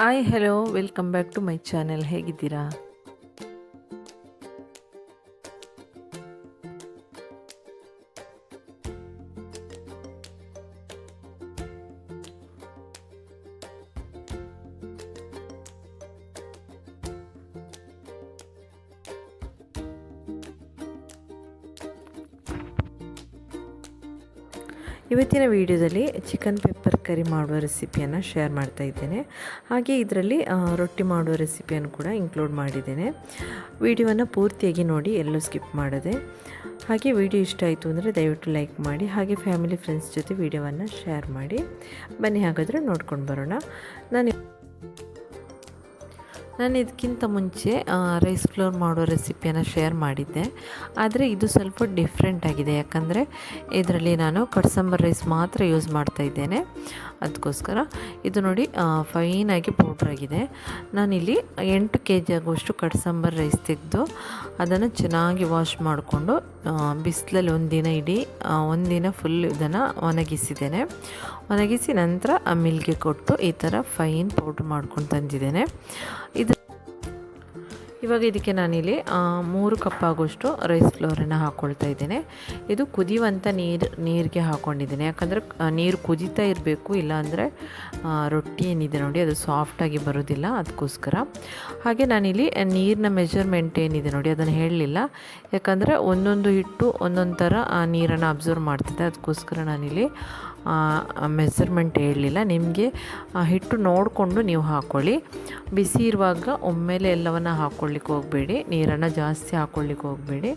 Hi hello welcome back to my channel ಹೇಗಿದ್ದೀರಾ? ಇವತ್ತಿನ ವಿಡಿಯೋದಲ್ಲಿ ಚಿಕನ್ ಪೆಪ್ಪರ್ ಕರಿ ಮಾಡುವ ರೆಸಿಪಿಯನ್ನು ಶೇರ್ ಮಾಡ್ತಾ ಇದ್ದೇನೆ. ಹಾಗೆ ಇದರಲ್ಲಿ ರೊಟ್ಟಿ ಮಾಡುವ ರೆಸಿಪಿಯನ್ನು ಕೂಡ ಇನ್ಕ್ಲೂಡ್ ಮಾಡಿದ್ದೇನೆ. ವಿಡಿಯೋವನ್ನು ಪೂರ್ತಿಯಾಗಿ ನೋಡಿ, ಎಲ್ಲೂ ಸ್ಕಿಪ್ ಮಾಡದೆ. ಹಾಗೆ ವಿಡಿಯೋ ಇಷ್ಟ ಆಯಿತು ಅಂದರೆ ದಯವಿಟ್ಟು ಲೈಕ್ ಮಾಡಿ, ಹಾಗೆ ಫ್ಯಾಮಿಲಿ ಫ್ರೆಂಡ್ಸ್ ಜೊತೆ ವಿಡಿಯೋವನ್ನು ಶೇರ್ ಮಾಡಿ. ಬನ್ನಿ ಹಾಗಾದರೆ ನೋಡ್ಕೊಂಡು ಬರೋಣ. ನಾನು ನಾನು ಇದಕ್ಕಿಂತ ಮುಂಚೆ ರೈಸ್ ಫ್ಲೋರ್ ಮಾಡೋ ರೆಸಿಪಿಯನ್ನು ಶೇರ್ ಮಾಡಿದ್ದೆ. ಆದರೆ ಇದು ಸ್ವಲ್ಪ ಡಿಫ್ರೆಂಟ್ ಆಗಿದೆ. ಯಾಕಂದರೆ ಇದರಲ್ಲಿ ನಾನು ಕಡ್ಸಂಬರ್ ರೈಸ್ ಮಾತ್ರ ಯೂಸ್ ಮಾಡ್ತಾ ಇದ್ದೇನೆ. ಅದಕ್ಕೋಸ್ಕರ ಇದು ನೋಡಿ ಫೈನಾಗಿ ಪೌಡ್ರ್ ಆಗಿದೆ. ನಾನಿಲ್ಲಿ ಎಂಟು ಕೆ ಜಿ ಆಗುವಷ್ಟು ಕಡ್ಸಂಬರ್ ರೈಸ್ ತೆಗೆದು ಅದನ್ನು ಚೆನ್ನಾಗಿ ವಾಶ್ ಮಾಡಿಕೊಂಡು ಬಿಸಿಲಲ್ಲಿ ಒಂದಿನ ಇಡೀ ಒಂದಿನ ಫುಲ್ ಇದನ್ನು ಒಣಗಿಸಿದ್ದೇನೆ. ಒಣಗಿಸಿ ನಂತರ ಆ ಮಿಲ್ಗೆ ಕೊಟ್ಟು ಈ ಥರ ಫೈನ್ ಪೌಡ್ರ್ ಮಾಡ್ಕೊಂಡು ತಂದಿದ್ದೇನೆ. ಇದು ಇವಾಗ ಇದಕ್ಕೆ ನಾನಿಲ್ಲಿ ಮೂರು ಕಪ್ ಆಗೋಷ್ಟು ರೈಸ್ ಫ್ಲೋರನ್ನು ಹಾಕ್ಕೊಳ್ತಾ ಇದ್ದೇನೆ. ಇದು ಕುದಿಯುವಂಥ ನೀರು, ನೀರಿಗೆ ಹಾಕ್ಕೊಂಡಿದ್ದೀನಿ ಯಾಕಂದರೆ ನೀರು ಕುದೀತಾ ಇರಬೇಕು, ಇಲ್ಲಾಂದರೆ ರೊಟ್ಟಿ ಏನಿದೆ ನೋಡಿ, ಅದು ಸಾಫ್ಟಾಗಿ ಬರೋದಿಲ್ಲ, ಅದಕ್ಕೋಸ್ಕರ. ಹಾಗೆ ನಾನಿಲ್ಲಿ ನೀರಿನ ಮೆಜರ್ಮೆಂಟ್ ಏನಿದೆ ನೋಡಿ, ಅದನ್ನು ಹೇಳಲಿಲ್ಲ. ಯಾಕಂದರೆ ಒಂದೊಂದು ಹಿಟ್ಟು ಒಂದೊಂದು ಥರ ನೀರನ್ನು ಅಬ್ಸರ್ವ್ ಮಾಡ್ತಿದ್ದೆ. ಅದಕ್ಕೋಸ್ಕರ ನಾನಿಲ್ಲಿ ಮೆಸರ್ಮೆಂಟ್ ಹೇಳಲಿಲ್ಲ ನಿಮಗೆ ಹಿಟ್ಟು ನೋಡಿಕೊಂಡು ನೀವು ಹಾಕ್ಕೊಳ್ಳಿ ಬಿಸಿ ಇರುವಾಗ ಒಮ್ಮೆಲೆ ಎಲ್ಲವನ್ನು ಹಾಕ್ಕೊಳ್ಳಿಕ್ಕೆ ಹೋಗಬೇಡಿ. ನೀರನ್ನು ಜಾಸ್ತಿ ಹಾಕ್ಕೊಳ್ಳಿಕ್ಕೆ ಹೋಗಬೇಡಿ.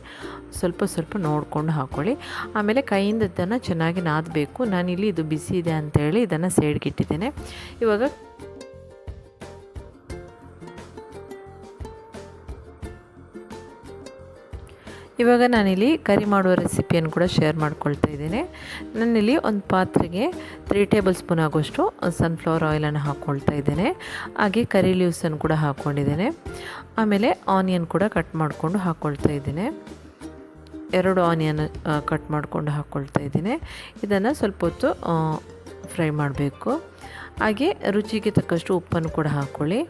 ಸ್ವಲ್ಪ ಸ್ವಲ್ಪ ನೋಡಿಕೊಂಡು ಹಾಕ್ಕೊಳ್ಳಿ ಆಮೇಲೆ ಕೈಯಿಂದ ಇದನ್ನು ಚೆನ್ನಾಗಿ ನಾದಬೇಕು. ನಾನಿಲ್ಲಿ ಇದು ಬಿಸಿ ಇದೆ ಅಂತೇಳಿ ಇದನ್ನು ಸೈಡ್ಗೆ ಇಟ್ಟಿದ್ದೇನೆ. ಇವಾಗ ಇವಾಗ ನಾನಿಲ್ಲಿ ಕರಿ ಮಾಡುವ ರೆಸಿಪಿಯನ್ನು ಕೂಡ ಶೇರ್ ಮಾಡ್ಕೊಳ್ತಾ ಇದ್ದೇನೆ. ನಾನಿಲ್ಲಿ ಒಂದು ಪಾತ್ರೆಗೆ ತ್ರೀ ಟೇಬಲ್ ಸ್ಪೂನ್ ಆಗೋಷ್ಟು ಸನ್ಫ್ಲವರ್ ಆಯಿಲನ್ನು ಹಾಕ್ಕೊಳ್ತಾ ಇದ್ದೇನೆ. ಹಾಗೆ ಕರಿ ಲೀವ್ಸನ್ನು ಕೂಡ ಹಾಕ್ಕೊಂಡಿದ್ದೇನೆ ಆಮೇಲೆ ಆನಿಯನ್ ಕೂಡ ಕಟ್ ಮಾಡಿಕೊಂಡು ಹಾಕ್ಕೊಳ್ತಾ ಇದ್ದೇನೆ. ಎರಡು ಆನಿಯನ್ ಕಟ್ ಮಾಡಿಕೊಂಡು ಹಾಕ್ಕೊಳ್ತಾ ಇದ್ದೀನಿ. ಇದನ್ನು ಸ್ವಲ್ಪ ಹೊತ್ತು ಫ್ರೈ ಮಾಡಬೇಕು. ಹಾಗೆ ರುಚಿಗೆ ತಕ್ಕಷ್ಟು ಉಪ್ಪನ್ನು ಕೂಡ ಹಾಕ್ಕೊಳ್ಳಿ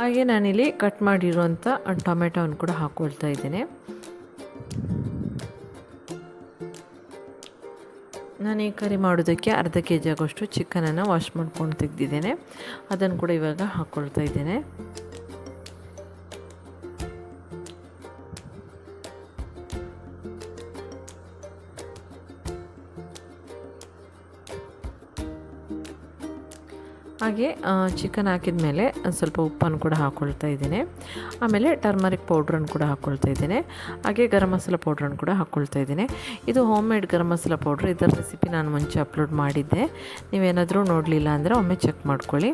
ಹಾಗೆ ನಾನಿಲ್ಲಿ ಕಟ್ ಮಾಡಿರುವಂಥ ಟೊಮೆಟೊವನ್ನು ಕೂಡ ಹಾಕ್ಕೊಳ್ತಾ ಇದ್ದೇನೆ. ನಾನು ಈ ಕರಿ ಮಾಡೋದಕ್ಕೆ ಅರ್ಧ ಕೆ ಜಿ ಆಗೋಷ್ಟು ಚಿಕನನ್ನು ವಾಶ್ ಮಾಡ್ಕೊಂಡು ತೆಗೆದಿದ್ದೇನೆ. ಅದನ್ನು ಕೂಡ ಇವಾಗ ಹಾಕ್ಕೊಳ್ತಾ ಇದ್ದೇನೆ. ಹಾಗೆ ಚಿಕನ್ ಹಾಕಿದ ಮೇಲೆ ಸ್ವಲ್ಪ ಉಪ್ಪನ್ನು ಕೂಡ ಹಾಕ್ಕೊಳ್ತಾ ಇದ್ದೀನಿ. ಆಮೇಲೆ ಟರ್ಮರಿಕ್ ಪೌಡ್ರನ್ನು ಕೂಡ ಹಾಕ್ಕೊಳ್ತಾ ಇದ್ದೀನಿ. ಹಾಗೆ ಗರಂ ಮಸಾಲ ಪೌಡ್ರನ್ನು ಕೂಡ ಹಾಕ್ಕೊಳ್ತಾ ಇದ್ದೀನಿ. ಇದು home made garam masala powder ಇದರ ರೆಸಿಪಿ ನಾನು ಮುಂಚೆ ಅಪ್ಲೋಡ್ ಮಾಡಿದ್ದೆ. ನೀವೇನಾದರೂ ನೋಡಲಿಲ್ಲ ಅಂದರೆ ಒಮ್ಮೆ ಚೆಕ್ ಮಾಡ್ಕೊಳ್ಳಿ.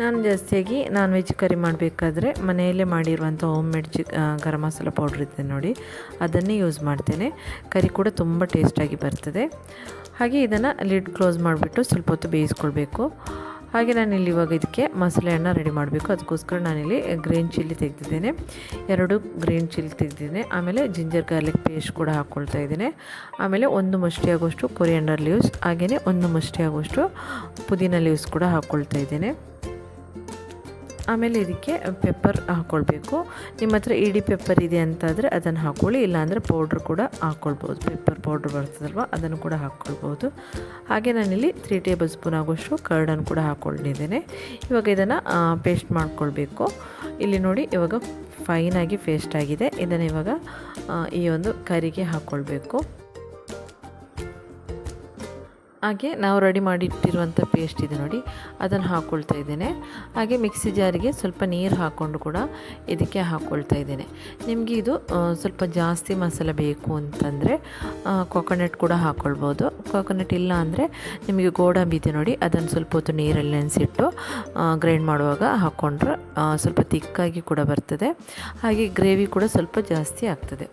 ನಾನು ಜಾಸ್ತಿಯಾಗಿ ನಾನ್ ವೆಜ್ ಕರಿ ಮಾಡಬೇಕಾದ್ರೆ ಮನೆಯಲ್ಲೇ ಮಾಡಿರುವಂಥ ಹೋಮ್ ಮೇಡ್ ಚಿ ಗರಂ ಮಸಾಲ ಪೌಡ್ರ್ ಇದೆ ನೋಡಿ. ಅದನ್ನೇ ಯೂಸ್ ಮಾಡ್ತೇನೆ. ಕರಿ ಕೂಡ ತುಂಬ ಟೇಸ್ಟಾಗಿ ಬರ್ತದೆ. ಹಾಗೆ ಇದನ್ನು ಲಿಡ್ ಕ್ಲೋಸ್ ಮಾಡಿಬಿಟ್ಟು ಸ್ವಲ್ಪ ಹೊತ್ತು ಬೇಯಿಸ್ಕೊಳ್ಬೇಕು. ಹಾಗೆ ನಾನಿಲ್ಲಿ ಇವಾಗ ಇದಕ್ಕೆ ಮಸಾಲೆಯನ್ನು ರೆಡಿ ಮಾಡಬೇಕು. ಅದಕ್ಕೋಸ್ಕರ ನಾನಿಲ್ಲಿ ಗ್ರೀನ್ ಚಿಲ್ಲಿ ತೆಗೆದಿದ್ದೇನೆ. ಎರಡು ಗ್ರೀನ್ ಚಿಲ್ಲಿ ತೆಗೆದಿದ್ದೇನೆ. ಆಮೇಲೆ ಜಿಂಜರ್ ಗಾರ್ಲಿಕ್ ಪೇಸ್ಟ್ ಕೂಡ ಹಾಕ್ಕೊಳ್ತಾ ಇದ್ದೇನೆ. ಆಮೇಲೆ ಒಂದು ಮಷ್ಟಿ ಆಗೋಷ್ಟು ಕೊರಿಯಂಡರ್ ಲೀವ್ಸ್ ಹಾಗೆಯೇ ಒಂದು ಮುಷ್ಟಿ ಆಗೋಷ್ಟು ಪುದೀನ ಲೀವ್ಸ್ ಕೂಡ ಹಾಕ್ಕೊಳ್ತಾ ಇದ್ದೇನೆ. ಆಮೇಲೆ ಇದಕ್ಕೆ ಪೆಪ್ಪರ್ ಹಾಕ್ಕೊಳ್ಬೇಕು ನಿಮ್ಮ ಹತ್ರ ಇಡಿ ಪೆಪ್ಪರ್ ಇದೆ ಅಂತಾದರೆ ಅದನ್ನು ಹಾಕ್ಕೊಳ್ಳಿ ಇಲ್ಲಾಂದರೆ ಪೌಡ್ರ್ ಕೂಡ ಹಾಕ್ಕೊಳ್ಬೋದು ಪೆಪ್ಪರ್ ಪೌಡ್ರ್ ಬರ್ತದಲ್ವ, ಅದನ್ನು ಕೂಡ ಹಾಕ್ಕೊಳ್ಬೋದು ಹಾಗೆ ನಾನಿಲ್ಲಿ ತ್ರೀ ಟೇಬಲ್ ಸ್ಪೂನ್ ಆಗೋಷ್ಟು ಕರ್ಡನ್ನು ಕೂಡ ಹಾಕ್ಕೊಂಡಿದ್ದೇನೆ ಇವಾಗ ಇದನ್ನು ಪೇಸ್ಟ್ ಮಾಡ್ಕೊಳ್ಬೇಕು. ಇಲ್ಲಿ ನೋಡಿ, ಇವಾಗ ಫೈನಾಗಿ ಪೇಸ್ಟ್ ಆಗಿದೆ. ಇದನ್ನು ಇವಾಗ ಈ ಒಂದು ಕರಿಗೆ ಹಾಕ್ಕೊಳ್ಬೇಕು ಹಾಗೆ ನಾವು ರೆಡಿ ಮಾಡಿಟ್ಟಿರುವಂಥ ಪೇಸ್ಟ್ ಇದೆ ನೋಡಿ, ಅದನ್ನು ಹಾಕ್ಕೊಳ್ತಾ ಇದ್ದೇನೆ. ಹಾಗೆ ಮಿಕ್ಸಿ ಜಾರಿಗೆ ಸ್ವಲ್ಪ ನೀರು ಹಾಕ್ಕೊಂಡು ಕೂಡ ಇದಕ್ಕೆ ಹಾಕ್ಕೊಳ್ತಾ ಇದ್ದೇನೆ. ನಿಮಗೆ ಇದು ಸ್ವಲ್ಪ ಜಾಸ್ತಿ ಮಸಾಲೆ ಬೇಕು ಅಂತಂದರೆ ಕೊಕೊನಟ್ ಕೂಡ ಹಾಕ್ಕೊಳ್ಬೋದು ಕೊಕೊನಟ್ ಇಲ್ಲ ಅಂದರೆ ನಿಮಗೆ ಗೋಡಂಬಿ ಇದೆ ನೋಡಿ, ಅದನ್ನು ಸ್ವಲ್ಪ ಹೊತ್ತು ನೀರಲ್ಲಿ ನೆನೆಸಿಟ್ಟು ಗ್ರೈಂಡ್ ಮಾಡುವಾಗ ಹಾಕ್ಕೊಂಡ್ರೆ ಸ್ವಲ್ಪ ತಿಕ್ಕಾಗಿ ಕೂಡ ಬರ್ತದೆ. ಹಾಗೆ ಗ್ರೇವಿ ಕೂಡ ಸ್ವಲ್ಪ ಜಾಸ್ತಿ ಆಗ್ತದೆ.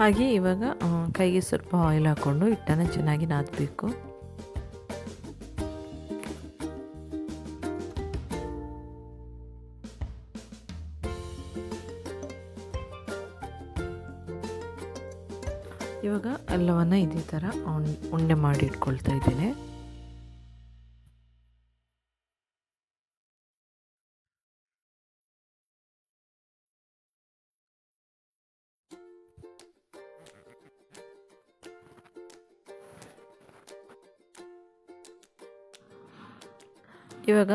ಹಾಗೆ ಇವಾಗ ಕೈಗೆ ಸ್ವಲ್ಪ ಆಯಿಲ್ ಹಾಕ್ಕೊಂಡು ಹಿಟ್ಟನ್ನು ಚೆನ್ನಾಗಿ ನಾದಬೇಕು. ಇವಾಗ ಎಲ್ಲವನ್ನು ಇದೇ ಥರ ಉಂಡೆ ಮಾಡಿ ಇಟ್ಕೊಳ್ತಾ ಇದ್ದೇನೆ. ಇವಾಗ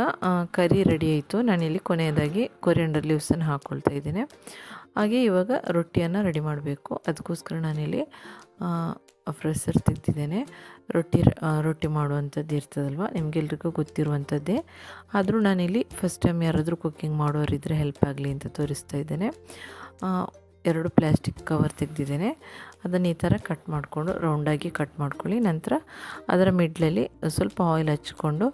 ಕರಿ ರೆಡಿ ಆಯಿತು. ನಾನಿಲ್ಲಿ ಕೊನೆಯದಾಗಿ ಕೊರಿಯಂಡರ್ ಲೀವ್ಸನ್ನು ಹಾಕ್ಕೊಳ್ತಾ ಇದ್ದೀನಿ. ಹಾಗೆ ಇವಾಗ ರೊಟ್ಟಿಯನ್ನು ರೆಡಿ ಮಾಡಬೇಕು. ಅದಕ್ಕೋಸ್ಕರ ನಾನಿಲ್ಲಿ ಫ್ರೆಸರ್ ತೆಗ್ದಿದ್ದೇನೆ ರೊಟ್ಟಿ ರೊಟ್ಟಿ ಮಾಡುವಂಥದ್ದು ಇರ್ತದಲ್ವ? ನಿಮಗೆಲ್ರಿಗೂ ಗೊತ್ತಿರುವಂಥದ್ದೇ. ಆದರೂ ನಾನಿಲ್ಲಿ ಫಸ್ಟ್ ಟೈಮ್ ಯಾರಾದರೂ ಕುಕ್ಕಿಂಗ್ ಮಾಡೋರಿದ್ದರೆ ಹೆಲ್ಪ್ ಆಗಲಿ ಅಂತ ತೋರಿಸ್ತಾ ಇದ್ದೇನೆ. ಎರಡು ಪ್ಲ್ಯಾಸ್ಟಿಕ್ ಕವರ್ ತೆಗೆದಿದ್ದೇನೆ. ಅದನ್ನು ಈ ಥರ ಕಟ್ ಮಾಡಿಕೊಂಡು ರೌಂಡಾಗಿ ಕಟ್ ಮಾಡ್ಕೊಳ್ಳಿ. ನಂತರ ಅದರ ಮಿಡ್ಲಲ್ಲಿ ಸ್ವಲ್ಪ ಆಯಿಲ್ ಹಚ್ಕೊಂಡು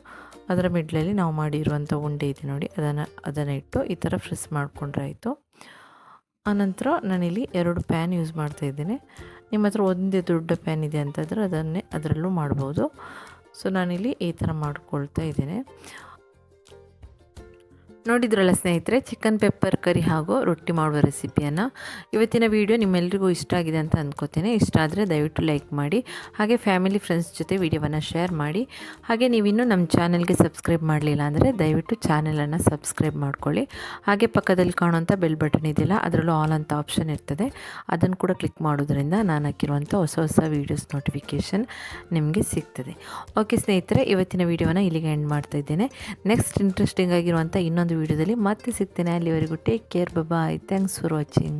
ಅದರ ಮಿಡ್ಲಲ್ಲಿ ನಾವು ಮಾಡಿರುವಂಥ ಉಂಡೆ ಇದೆ ನೋಡಿ, ಅದನ್ನು ಅದನ್ನು ಇಟ್ಟು ಈ ಥರ ಫ್ರೆಸ್ ಮಾಡಿಕೊಂಡ್ರೆ ಆಯಿತು. ಆನಂತರ ನಾನಿಲ್ಲಿ ಎರಡು ಪ್ಯಾನ್ ಯೂಸ್ ಮಾಡ್ತಾ ಇದ್ದೀನಿ. ನಿಮ್ಮ ಹತ್ರ ಒಂದೇ ದೊಡ್ಡ ಪ್ಯಾನ್ ಇದೆ ಅಂತಂದರೆ ಅದನ್ನೇ ಅದರಲ್ಲೂ ಮಾಡ್ಬೋದು. ಸೊ ನಾನಿಲ್ಲಿ ಈ ಥರ ಮಾಡ್ಕೊಳ್ತಾ ಇದ್ದೇನೆ. ನೋಡಿದ್ರಲ್ಲ ಸ್ನೇಹಿತರೆ ಚಿಕನ್ ಪೆಪ್ಪರ್ ಕರಿ ಹಾಗೂ ರೊಟ್ಟಿ ಮಾಡುವ ರೆಸಿಪಿಯನ್ನು ಇವತ್ತಿನ ವಿಡಿಯೋ ನಿಮ್ಮೆಲ್ಲರಿಗೂ ಇಷ್ಟ ಆಗಿದೆ ಅಂತ ಅಂದ್ಕೋತೇನೆ ಇಷ್ಟ ಆದರೆ ದಯವಿಟ್ಟು ಲೈಕ್ ಮಾಡಿ, ಹಾಗೆ ಫ್ಯಾಮಿಲಿ ಫ್ರೆಂಡ್ಸ್ ಜೊತೆ ವೀಡಿಯೋವನ್ನು ಶೇರ್ ಮಾಡಿ. ಹಾಗೆ ನೀವಿನ್ನೂ ನಮ್ಮ ಚಾನಲ್ಗೆ ಸಬ್ಸ್ಕ್ರೈಬ್ ಮಾಡಲಿಲ್ಲ ಅಂದರೆ ದಯವಿಟ್ಟು ಚಾನಲನ್ನು ಸಬ್ಸ್ಕ್ರೈಬ್ ಮಾಡ್ಕೊಳ್ಳಿ. ಹಾಗೆ ಪಕ್ಕದಲ್ಲಿ ಕಾಣುವಂಥ ಬೆಲ್ ಬಟನ್ ಇದೆಯಲ್ಲ, ಅದರಲ್ಲೂ ಆಲ್ ಅಂತ ಆಪ್ಷನ್ ಇರ್ತದೆ. ಅದನ್ನು ಕೂಡ ಕ್ಲಿಕ್ ಮಾಡೋದ್ರಿಂದ ನಾನು ಹಾಕಿರುವಂಥ ಹೊಸ ಹೊಸ ವೀಡಿಯೋಸ್ ನೋಟಿಫಿಕೇಷನ್ ನಿಮಗೆ ಸಿಗ್ತದೆ. ಓಕೆ ಸ್ನೇಹಿತರೆ, ಇವತ್ತಿನ ವೀಡಿಯೋವನ್ನು ಇಲ್ಲಿಗೆ ಎಂಡ್ ಮಾಡ್ತಾ ಇದ್ದೇನೆ. ನೆಕ್ಸ್ಟ್ ಇಂಟ್ರೆಸ್ಟಿಂಗ್ ಆಗಿರುವಂಥ ಇನ್ನೊಂದು ವಿಡಿಯೋದಲ್ಲಿ ಮತ್ತೆ ಸಿಗ್ತೇನೆ. ಅಲ್ಲಿವರೆಗೂ take care bye thanks for watching